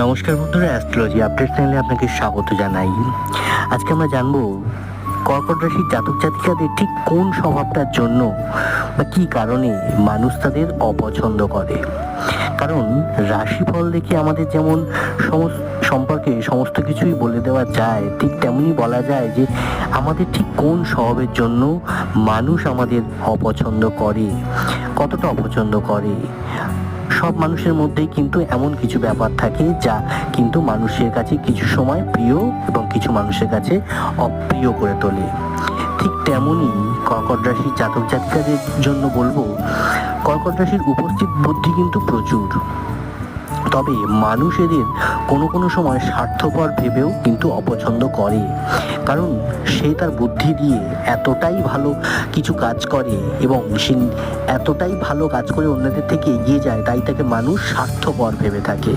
নমস্কার বন্ধুরা astrology update চ্যানেলে আপনাকে স্বাগত জানাই। আজকে আমরা জানব কর্কট রাশির জাতক জাতিকাদের ঠিক কোন স্বভাবটার জন্য বা কী কারণে মানুষ তাদের অপছন্দ করে। কারণ রাশিফল দেখে আমাদের যেমন সমস্ত সম্পর্কে সমস্ত কিছুই বলে দেওয়া যায়, ঠিক তেমনি বলা যায় যে আমাদের ঠিক কোন স্বভাবের জন্য মানুষ আমাদের অপছন্দ করে, কতটা অপছন্দ করে। সব মানুষের মধ্যেই কিন্তু এমন কিছু ব্যাপার থাকে যা কিন্তু মানুষের কাছে কিছু সময় প্রিয় এবং কিছু মানুষের কাছে অপ্রিয় করে তোলে। ঠিক তেমনই কর্কট রাশির জাতক জাতিকাদের জন্য বলব, কর্কট রাশির উপস্থিত বুদ্ধি কিন্তু প্রচুর। তবে মানুষ এদের কোনো কোনো সময় স্বার্থপর ভেবেও কিন্তু অপছন্দ করে। কারণ সে তার বুদ্ধি দিয়ে এতটাই ভালো কিছু কাজ করে এবং সে এতটাই ভালো কাজ করে অন্যদের থেকে এগিয়ে যায়, তাই তাকে মানুষ স্বার্থপর ভেবে থাকে।